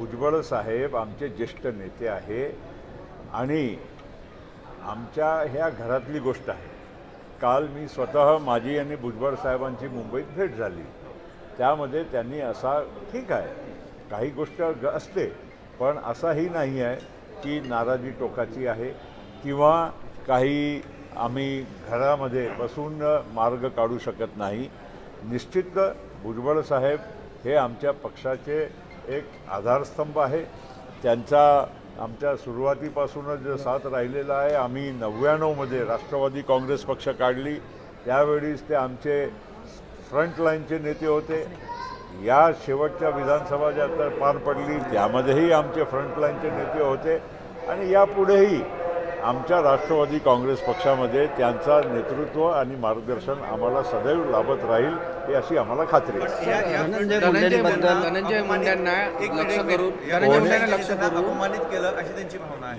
भुजबळ साहेब आमचे ज्येष्ठ नेते आहे आणि आमच्या ह्या घरातली गोष्ट आहे. काल मी स्वतः माझी आणि भुजबळ साहेबांची मुंबईत भेट झाली. त्यामध्ये त्यांनी असा ठीक आहे काही गोष्ट असते पण असाही नाही आहे की नाराजी टोकाची आहे किंवा काही आम्ही घरामध्ये बसून मार्ग काढू शकत नाही. निश्चित भुजबळ साहेब हे आमच्या पक्षाचे एक आधारस्तंभ आहे. त्यांचा आमच्या सुरुवातीपासूनच जो साथ राहिलेला आहे आम्ही नव्याण्णवमध्ये राष्ट्रवादी काँग्रेस पक्ष काढली. त्यावेळीच ते आमचे फ्रंटलाईनचे नेते होते. या शेवटच्या विधानसभा ज्या पार पडली त्यामध्येही आमचे फ्रंटलाईनचे नेते होते. आणि यापुढेही आमच्या राष्ट्रवादी काँग्रेस पक्षामध्ये त्यांचा नेतृत्व आणि मार्गदर्शन आम्हाला सदैव लाभत राहील ही अशी आम्हाला खात्री आहे.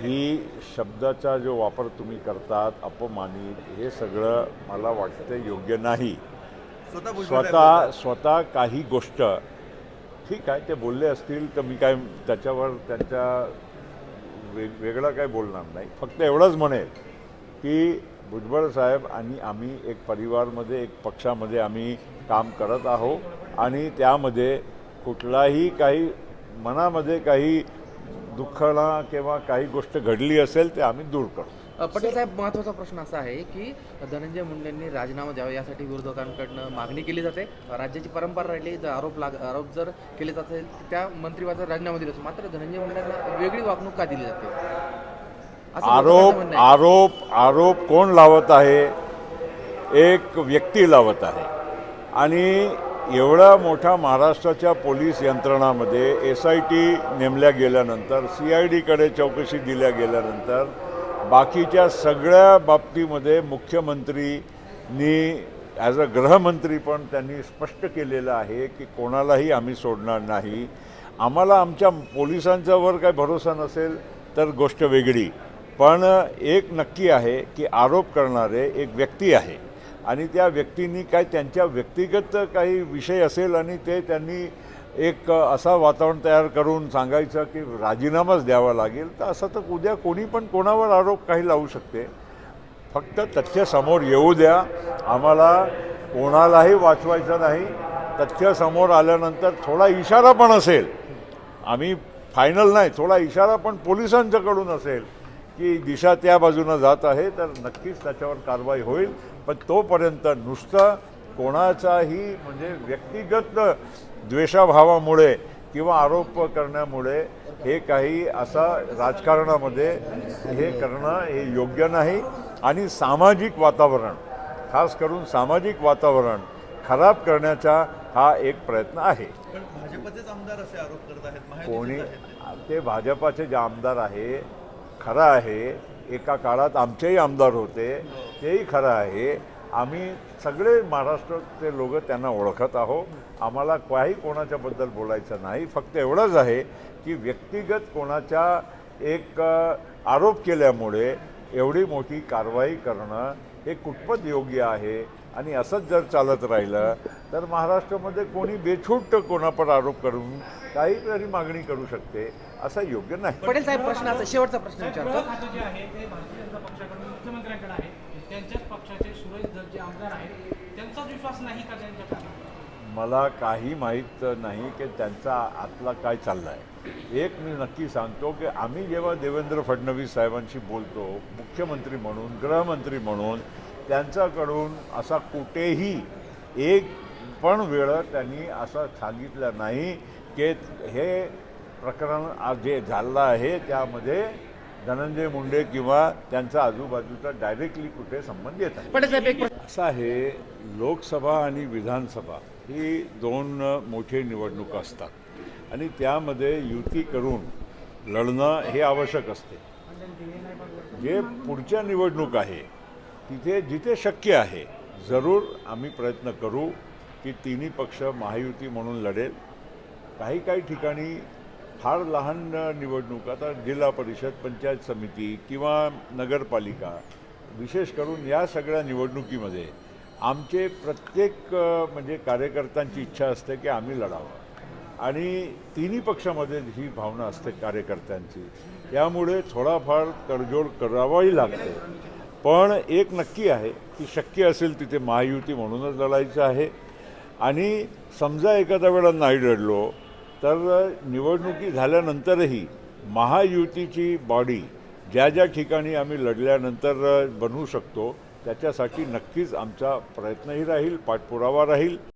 ही शब्दाचा जो वापर तुम्ही करतात अपमानित हे सगळं मला वाटतं योग्य नाही. स्वतः स्वतः काही गोष्ट ठीक आहे ते बोलले असतील तर मी काय त्याच्यावर त्यांच्या वेग वेगळं काय बोलणार नाही. फक्त एवढंच म्हणेल की भुजबळ साहेब आणि आम्ही एक परिवारमध्ये एक पक्षामध्ये आम्ही काम करत आहो आणि त्यामध्ये कुठलाही काही मनामध्ये काही दुःखणा किंवा काही गोष्ट घडली असेल ते आम्ही दूर करू पटेल साहेब महत्त्वाचा प्रश्न असा आहे की धनंजय मुंडेंनी राजीनामा द्यावा यासाठी विरोधकांकडनं मागणी केली जाते. राज्याची परंपरा राहिली जर आरोप लाग आरोप जर केले जात असेल त्या मंत्रिपदाचा राजीनामा दिला जातो. मात्र धनंजय मुंडेंना वेगळी वागणूक का दिली जाते? आरोप. आरोप आरोप कोण लावत आहे? एक व्यक्ती लावत आहे. आणि एवढा मोठा महाराष्ट्राच्या पोलीस यंत्रणामध्ये एस आय टी नेमल्या गेल्यानंतर सी आय डीकडे चौकशी दिल्या गेल्यानंतर बाकीच्या सगळ्या बाबतीमध्ये मुख्यमंत्रीनी ॲज अ गृहमंत्री पण त्यांनी स्पष्ट केलेलं आहे की कोणालाही आम्ही सोडणार नाही. आम्हाला आमच्या पोलिसांच्यावर काही भरोसा नसेल तर गोष्ट वेगळी. पण एक नक्की आहे की आरोप करणारे एक व्यक्ती आहे. आणि त्या व्यक्तींनी काय त्यांच्या व्यक्तिगत काही विषय असेल आणि ते त्यांनी एक असा वातावरण तयार करून सांगायचं की राजीनामाच द्यावा लागेल तर असं तर उद्या कोणी पण कोणावर आरोप काही लावू शकते. फक्त तथ्य समोर येऊ द्या. आम्हाला कोणालाही वाचवायचं नाही. तथ्य समोर आल्यानंतर थोडा इशारा पण असेल. आम्ही फायनल नाही थोडा इशारा पण पोलिसांच्याकडून असेल की दिशा त्या बाजूनं जात आहे तर नक्कीच त्याच्यावर कारवाई होईल. पण तोपर्यंत नुसतं कोणाचाही म्हणजे व्यक्तिगत द्वेषाभावामुळे किंवा आरोप करण्यामुळे हे काही असा राजकारणामध्ये हे करणं हे योग्य नाही आणि सामाजिक वातावरण खास करून सामाजिक वातावरण खराब करण्याचा हा एक प्रयत्न आहे पण भाजपचेच आमदार असे आरोप करत आहेत महायुतीचेच कोणी. ते भाजपाचे जे आमदार आहे खरं आहे एका काळात आमचेही आमदार होते तेही खरं आहे आम्ही सगळे महाराष्ट्रातले लोक त्यांना ओळखत आहोत. आम्हाला काही कोणाच्याबद्दल बोलायचं नाही. फक्त एवढंच आहे की व्यक्तिगत कोणाच्या एक आरोप केल्यामुळे एवढी मोठी कारवाई करणं हे कुठपत योग्य आहे? आणि असंच जर चालत राहिलं तर महाराष्ट्रामध्ये कोणी बेछूट कोणापर आरोप करून काही तरी मागणी करू शकते असं योग्य नाही. पटेल साहेब प्रश्न असा शेवटचा प्रश्न विचारतो. त्यांच्याच पक्षाचे सुरेश धस जे आमदार आहेत. त्यांचाच विश्वास नाही का त्यांच्या मला काही माहीत नाही की त्यांचा आतला काय चालला आहे एक मी नक्की सांगतो की आम्ही जेव्हा देवेंद्र फडणवीस साहेबांशी बोलतो मुख्यमंत्री म्हणून गृहमंत्री म्हणून त्यांच्याकडून असा कुठेही एक पण वेळ त्यांनी असं सांगितलं नाही की हे प्रकरण आज जे झालं आहे त्यामध्ये धनंजय मुंडे किंवा त्यांचा आजूबाजूचा डायरेक्टली कुठे संबंध येत आहे प्रश्न असं आहे लोकसभा आणि विधानसभा ही दोन मोठे निवडणुका असतात. आणि त्यामध्ये युती करून लढणं हे आवश्यक असते. जे पुढच्या निवडणूक आहे तिथे जिथे शक्य आहे जरूर आम्ही प्रयत्न करू की तिन्ही पक्ष महायुती म्हणून लढेल. काही काही ठिकाणी फार लहान निवडणूक आता जिल्हा परिषद पंचायत समिती किंवा नगरपालिका विशेष करून या सगळ्या निवडणुकीमध्ये आमचे प्रत्येक म्हणजे कार्यकर्त्यांची इच्छा असते की आम्ही लढावं. आणि तिन्ही पक्षामध्ये ही भावना असते कार्यकर्त्यांची. त्यामुळे थोडाफार तडजोड करावाही लागते. पण एक नक्की आहे की शक्य असेल तिथे महायुती म्हणूनच लढायचं आहे. आणि समजा एखाद्या वेळा नाही लढलो तर निवडणुकी झाल्यानंतरही महायुतीची बॉडी ज्या ज्या ठिकाणी आम्ही लढल्यानंतर बनवू शकतो त्याच्यासाठी नक्कीच आमचा प्रयत्नही राहील पाठपुरावा राहील.